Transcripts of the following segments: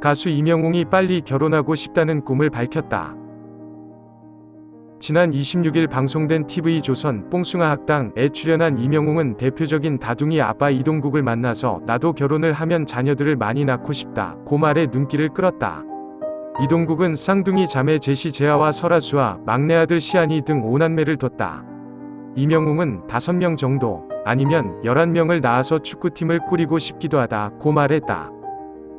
가수 이명웅이 빨리 결혼하고 싶다는 꿈을 밝혔다. 지난 26일 방송된 TV조선 뽕숭아 학당에 출연한 이명웅은 대표적인 다둥이 아빠 이동국을 만나서 나도 결혼을 하면 자녀들을 많이 낳고 싶다. 고 말에 눈길을 끌었다. 이동국은 쌍둥이 자매 제시 재하와 설아수와 막내 아들 시안이 등 5남매를 뒀다. 이명웅은 5명 정도 아니면 11명을 낳아서 축구팀을 꾸리고 싶기도 하다. 고 말했다.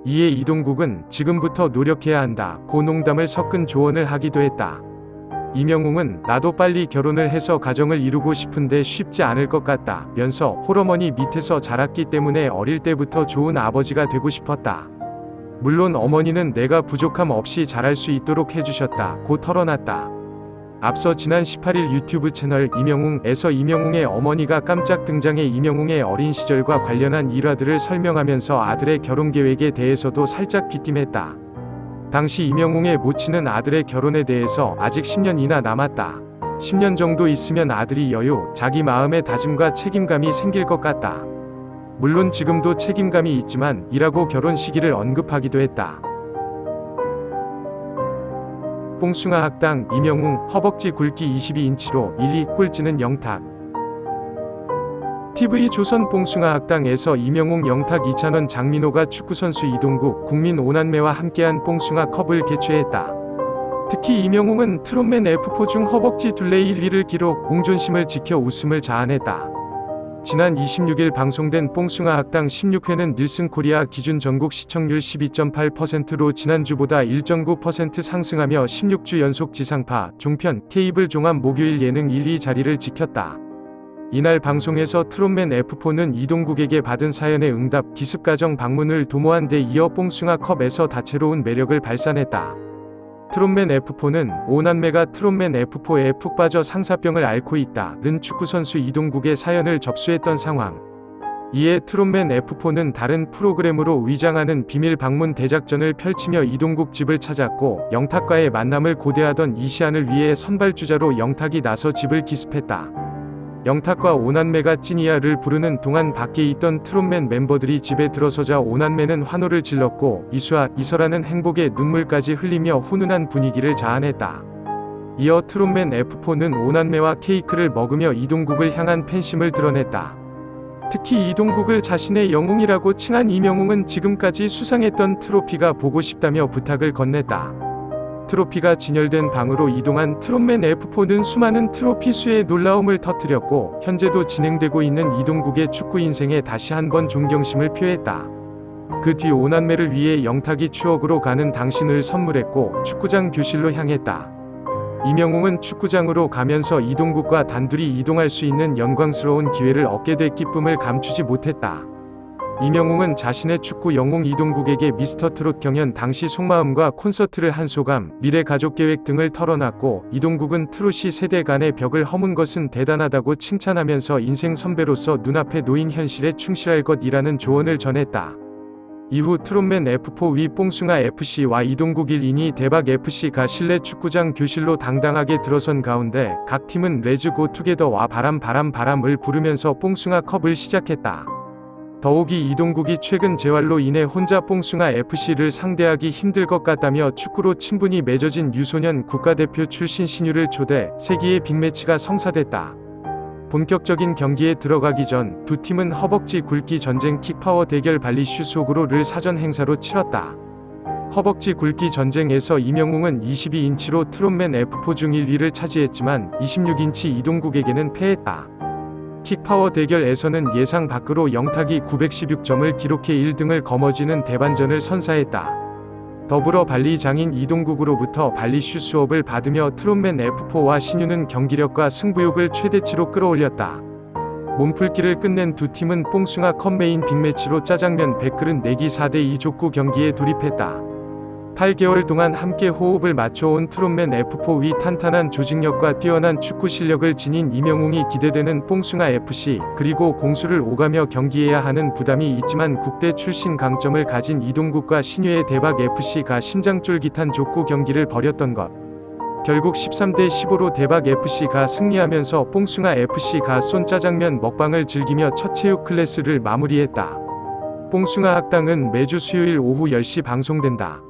이에 이동국은 지금부터 노력해야 한다. 고 농담을 섞은 조언을 하기도 했다. 이명웅은 나도 빨리 결혼을 해서 가정을 이루고 싶은데 쉽지 않을 것 같다. 면서 홀어머니 밑에서 자랐기 때문에 어릴 때부터 좋은 아버지가 되고 싶었다. 물론 어머니는 내가 부족함 없이 잘할 수 있도록 해주셨다. 고 털어놨다. 앞서 지난 18일 유튜브 채널 이명웅에서 이명웅의 어머니가 깜짝 등장해 이명웅의 어린 시절과 관련한 일화들을 설명하면서 아들의 결혼 계획에 대해서도 살짝 귀띔했다. 당시 이명웅의 모친은 아들의 결혼에 대해서 아직 10년이나 남았다. 10년 정도 있으면 아들이 여유, 자기 마음의 다짐과 책임감이 생길 것 같다. 물론 지금도 책임감이 있지만 이라고 결혼 시기를 언급하기도 했다. 뽕숭아 학당 이명웅 허벅지 굵기 22인치로 1위 꼴찌는 영탁 TV 조선 뽕숭아 학당에서 이명웅 영탁 이찬원 장민호가 축구선수 이동국 국민 오난매와 함께한 뽕숭아 컵을 개최했다. 특히 이명웅은 트롯맨 F4 중 허벅지 둘레 1위를 기록 웅존심을 지켜 웃음을 자아냈다. 지난 26일 방송된 뽕숭아 학당 16회는 닐슨 코리아 기준 전국 시청률 12.8%로 지난주보다 1.9% 상승하며 16주 연속 지상파, 종편, 케이블 종합 목요일 예능 1 위 자리를 지켰다. 이날 방송에서 트롯맨 F4는 이동국에게 받은 사연의 응답 기습가정 방문을 도모한 데 이어 뽕숭아 컵에서 다채로운 매력을 발산했다. 트롯맨 F4는 오남매가 트롯맨 F4에 푹 빠져 상사병을 앓고 있다. 는 축구선수 이동국의 사연을 접수했던 상황. 이에 트롯맨 F4는 다른 프로그램으로 위장하는 비밀 방문 대작전을 펼치며 이동국 집을 찾았고 영탁과의 만남을 고대하던 이시안을 위해 선발주자로 영탁이 나서 집을 기습했다. 영탁과 오난매가 찐이야를 부르는 동안 밖에 있던 트롯맨 멤버들이 집에 들어서자 오난매는 환호를 질렀고 이수아, 이설아는 행복의 눈물까지 흘리며 훈훈한 분위기를 자아냈다. 이어 트롯맨 F4는 오난매와 케이크를 먹으며 이동국을 향한 팬심을 드러냈다. 특히 이동국을 자신의 영웅이라고 칭한 이명웅은 지금까지 수상했던 트로피가 보고 싶다며 부탁을 건넸다. 트로피가 진열된 방으로 이동한 트롯맨 F4는 수많은 트로피 수의 놀라움을 터뜨렸고 현재도 진행되고 있는 이동국의 축구 인생에 다시 한번 존경심을 표했다. 그 뒤 오남매를 위해 영탁이 추억으로 가는 당신을 선물했고 축구장 교실로 향했다. 이명웅은 축구장으로 가면서 이동국과 단둘이 이동할 수 있는 영광스러운 기회를 얻게 될 기쁨을 감추지 못했다. 이명웅은 자신의 축구 영웅 이동국에게 미스터 트롯 경연 당시 속마음과 콘서트를 한 소감, 미래 가족 계획 등을 털어놨고 이동국은 트롯이 세대 간의 벽을 허문 것은 대단하다고 칭찬하면서 인생 선배로서 눈앞에 놓인 현실에 충실할 것이라는 조언을 전했다. 이후 트롯맨 F4 위 뽕숭아 FC와 이동국 1인이 대박 FC가 실내 축구장 교실로 당당하게 들어선 가운데 각 팀은 레즈 고 투게더와 바람 바람 바람을 부르면서 뽕숭아 컵을 시작했다. 더욱이 이동국이 최근 재활로 인해 혼자 뽕숭아 FC를 상대하기 힘들 것 같다며 축구로 친분이 맺어진 유소년 국가대표 출신 신유를 초대 세기의 빅매치가 성사됐다. 본격적인 경기에 들어가기 전 두 팀은 허벅지 굵기 전쟁 킥파워 대결 발리슈 속으로를 사전 행사로 치렀다. 허벅지 굵기 전쟁에서 이명웅은 22인치로 트롯맨 F4 중 1위를 차지했지만 26인치 이동국에게는 패했다. 킥파워 대결에서는 예상 밖으로 영탁이 916점을 기록해 1등을 거머쥐는 대반전을 선사했다. 더불어 발리 장인 이동국으로부터 발리슈 수업을 받으며 트롯맨 F4와 신유는 경기력과 승부욕을 최대치로 끌어올렸다. 몸풀기를 끝낸 두 팀은 뽕숭아 컵 메인 빅매치로 짜장면 100그릇 내기 4대2 족구 경기에 돌입했다. 8개월 동안 함께 호흡을 맞춰온 트롯맨 F4 위 탄탄한 조직력과 뛰어난 축구 실력을 지닌 이명웅이 기대되는 뽕숭아 FC 그리고 공수를 오가며 경기해야 하는 부담이 있지만 국대 출신 강점을 가진 이동국과 신유의 대박 FC가 심장 쫄깃한 족구 경기를 벌였던 것. 결국 13대 15로 대박 FC가 승리하면서 뽕숭아 FC가 쏜 짜장면 먹방을 즐기며 첫 체육 클래스를 마무리했다. 뽕숭아 학당은 매주 수요일 오후 10시 방송된다.